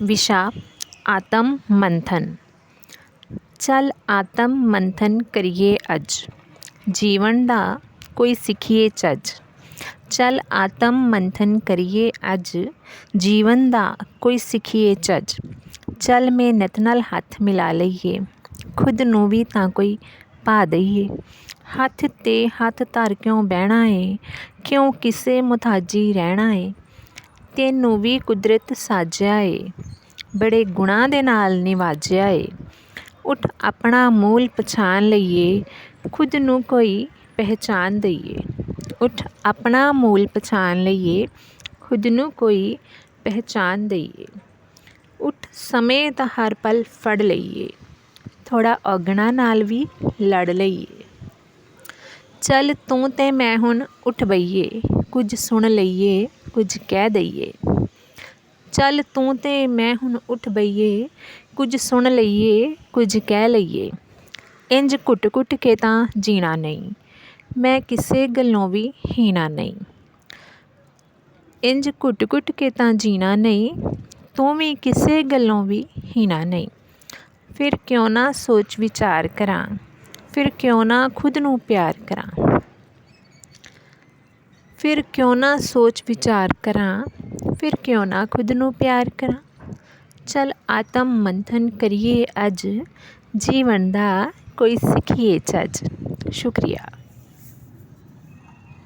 ਵਿਸ਼ਾ ਆਤਮ ਮੰਥਨ ਚੱਲ ਆਤਮ ਮੰਥਨ ਕਰੀਏ ਅੱਜ ਜੀਵਨ ਦਾ ਕੋਈ ਸਿੱਖੀਏ ਚੱਜ ਚੱਲ ਆਤਮ ਮੰਥਨ ਕਰੀਏ ਅੱਜ ਜੀਵਨ ਦਾ ਕੋਈ ਸਿੱਖੀਏ ਚੱਜ ਚੱਲ ਮਿਹਨਤ ਨਾਲ ਹੱਥ ਮਿਲਾ ਲਈਏ ਖੁਦ ਨੂੰ ਵੀ ਤਾਂ ਕੋਈ ਪਾ ਦਈਏ ਹੱਥ 'ਤੇ ਹੱਥ ਧਰ ਕਿਉਂ ਬਹਿਣਾ ਏ ਕਿਉਂ ਕਿਸੇ ਮੁਤਾਜੀ ਰਹਿਣਾ ਏ ਤੈਨੂੰ ਵੀ ਕੁਦਰਤ ਸਾਜਿਆ ਏ ਬੜੇ ਗੁਣਾਂ ਦੇ ਨਾਲ ਨਿਵਾਜਿਆ ਏ ਉੱਠ ਆਪਣਾ ਮੂਲ ਪਛਾਣ ਲਈਏ, ਖੁਦ ਨੂੰ ਕੋਈ ਪਹਿਚਾਨ ਦਈਏ। ਉੱਠ ਆਪਣਾ ਮੂਲ ਪਛਾਣ ਲਈਏ, ਖੁਦ ਨੂੰ ਕੋਈ ਪਹਿਚਾਨ ਦਈਏ। ਉੱਠ ਸਮੇਂ ਦਾ ਹਰ ਪਲ ਫੜ ਲਈਏ ਥੋੜਾ ਔਗਣਾ ਨਾਲ ਵੀ ਲੜ ਲਈਏ। ਚੱਲ ਤੂੰ ਤੇ ਮੈਂ ਹੁਣ ਉੱਠ ਬਈਏ, ਕੁਝ ਸੁਣ ਲਈਏ। ਕੁਝ ਕਹਿ ਦਈਏ। ਚੱਲ ਤੂੰ ਤੇ ਮੈਂ ਹੁਣ ਉੱਠ ਬਈਏ, ਕੁਝ ਸੁਣ ਲਈਏ, ਕੁਝ ਕਹਿ ਲਈਏ। ਇੰਜ ਘੁੱਟ-ਘੁੱਟ ਕੇ ਤਾਂ ਜੀਣਾ ਨਹੀਂ। ਮੈਂ ਕਿਸੇ ਗੱਲੋਂ ਵੀ ਹੀਣਾ ਨਹੀਂ। ਇੰਜ ਘੁੱਟ-ਘੁੱਟ ਕੇ ਤਾਂ ਜੀਣਾ ਨਹੀਂ, ਤੂੰ ਵੀ ਕਿਸੇ ਗੱਲੋਂ ਵੀ ਹੀਣਾ ਨਹੀਂ। ਫਿਰ ਕਿਉਂ ਨਾ ਸੋਚ ਵਿਚਾਰ ਕਰਾਂ, ਫਿਰ ਕਿਉਂ ਨਾ ਖੁਦ ਨੂੰ ਪਿਆਰ ਕਰਾਂ। ਫਿਰ ਕਿਉਂ ਨਾ ਸੋਚ ਵਿਚਾਰ ਕਰਾਂ, ਫਿਰ ਕਿਉਂ ਨਾ ਖੁਦ ਨੂੰ ਪਿਆਰ ਕਰਾਂ। ਚੱਲ ਆਤਮ ਮੰਥਨ ਕਰੀਏ ਅੱਜ, ਜੀਵਨ ਦਾ ਕੋਈ ਸਿੱਖੀਏ ਚੱਜ। ਸ਼ੁਕਰੀਆ।